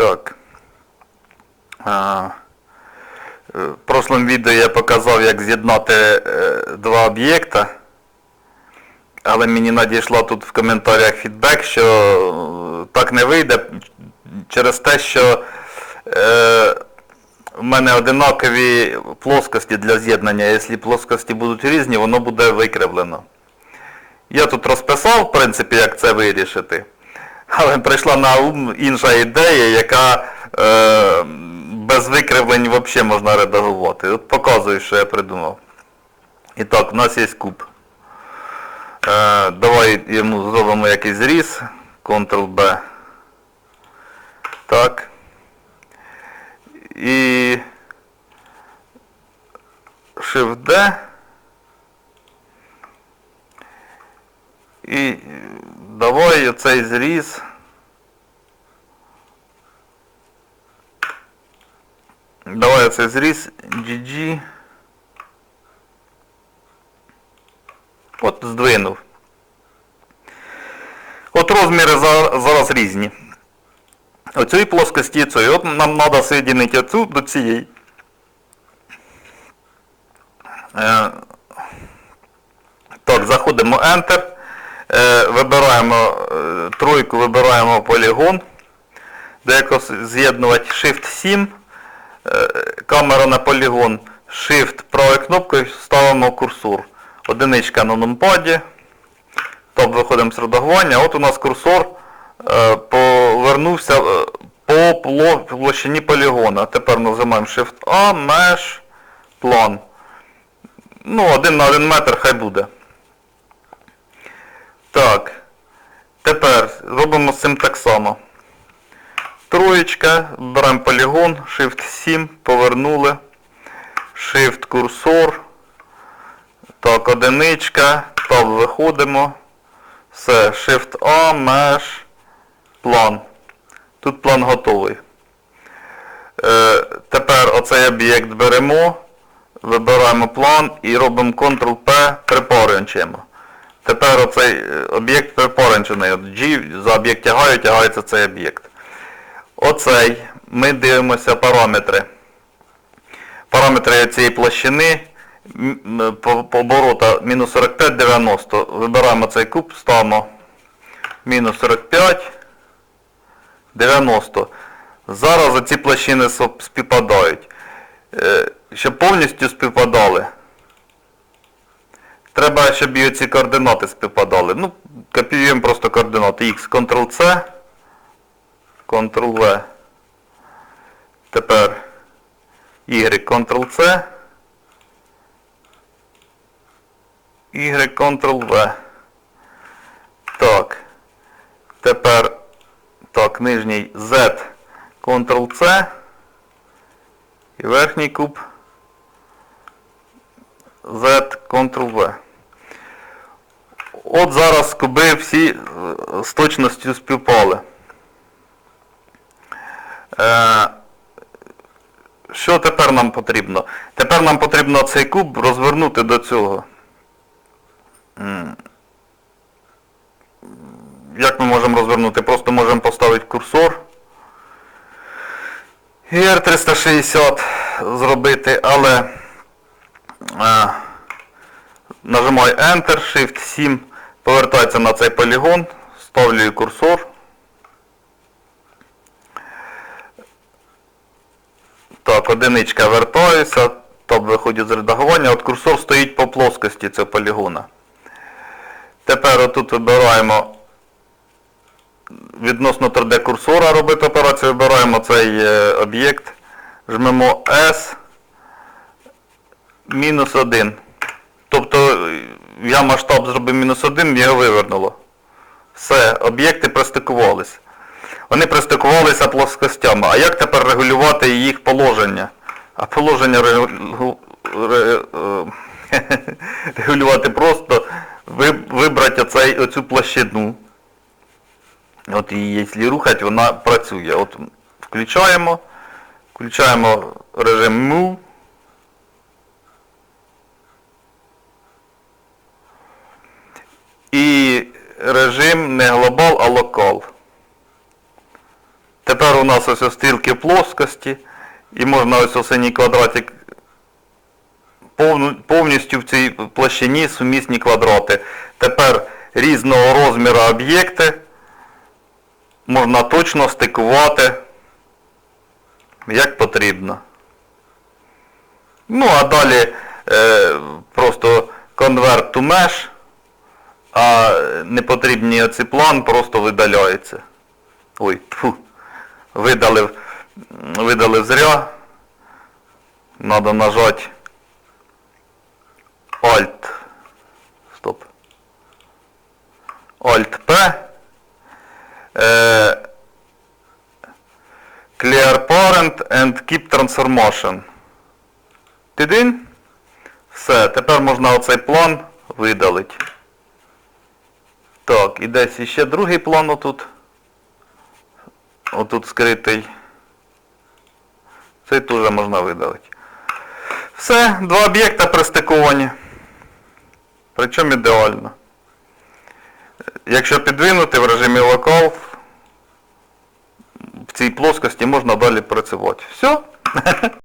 Так. А, е, в прошлому відео я показав, як з'єднати е, два об'єкта. Але мені надійшла тут в коментарях фідбек, що е, так не вийде через те, що е, в мене одинакові плоскості для з'єднання. Якщо плоскості будуть різні, воно буде викривлено. Я тут розписав, в принципі, як це вирішити. Але прийшла на ум інша ідея, яка е, без викривлень взагалі можна редагувати. От показую, що я придумав. І так, у нас є куб. Е, давай йому зробимо якийсь зріз. Ctrl-B. Так. І Shift-D. І оцей зріз. Давай оцей зріз GG. От здвинув. От розміри зараз різні. Оцієї плоскості цієї. От нам треба соєдинити оцю до цієї. Е, так, заходимо Enter. Е, вибираємо е, тройку, вибираємо полігон. Де якось з'єднувати Shift 7. Е, камера на полігон. Shift правою кнопкою ставимо курсор. Одиничка на нумпаді. Тобто виходимо з редагування. От у нас курсор повернувся по площині полігона. Тепер нажимаємо Shift A, Mesh, план. Ну, один на один метр хай буде. Так. Тепер робимо з цим так само. Троєчка, беремо полігон, Shift 7, повернули. Shift курсор. Так, одиничка, Tab виходимо. Все, Shift A, Mesh, план. Тут план готовий. Е, тепер оцей об'єкт беремо, вибираємо план і робимо Ctrl-P, припоренчуємо. Тепер оцей е, об'єкт припоренчений. От G за об'єкт тягаю, тягається цей об'єкт. Оцей. Ми дивимося параметри. Параметри цієї площини по, оборота мінус 45, 90. Вибираємо цей куб, ставимо мінус 45, 90. Зараз ці площини співпадають. Е, Щоб повністю співпадали, треба, щоб і ці координати співпадали. Ну, копіюємо просто координати X, Ctrl-C, Ctrl-V. Тепер Y, Ctrl-C, Y, Ctrl-V. Так. Тепер, так, нижній Z, Ctrl-C. І верхній куб Z, Ctrl-V. От зараз куби всі е, з точністю співпали. Е, що тепер нам потрібно? Тепер нам потрібно цей куб розвернути до цього. Як ми можемо розвернути? Просто можемо поставити курсор. І R360 зробити, але е, нажимаю Enter, Shift 7, повертається на цей полігон, ставлю курсор. Так, одиничка вертаюся, тобто виходить з редагування, от курсор стоїть по плоскості цього полігона. Тепер отут вибираємо відносно 3D курсора робити операцію, вибираємо цей е, об'єкт, жмемо S, мінус 1. Я масштаб зробив мінус 1, його вивернуло. Все, об'єкти пристикувалися. Вони пристикувалися плоскостями. А як тепер регулювати їх положення? А положення регу- ре- е, регулювати просто вибрати оцей, оцю площину. От її, якщо рухати, вона працює. От включаємо, включаємо режим Move. І режим не глобал, а локал. Тепер у нас ось стрілки плоскості, і можна ось синій квадратик повністю в цій площині сумісні квадрати. Тепер різного розміру об'єкти можна точно стикувати як потрібно. Ну, а далі е, просто convert to mesh, а непотрібні оці план просто видаляється. Ой, тьфу, видалив, видалив зря. Надо нажати Alt. Стоп. Alt P. Е, Clear Parent and Keep Transformation. Тидин. Все, тепер можна оцей план видалити. Так, і десь іще другий план отут. Отут скритий. Цей теж можна видалити. Все, два об'єкта пристиковані. Причому ідеально. Якщо підвинути в режимі локал, в цій плоскості можна далі працювати. Все.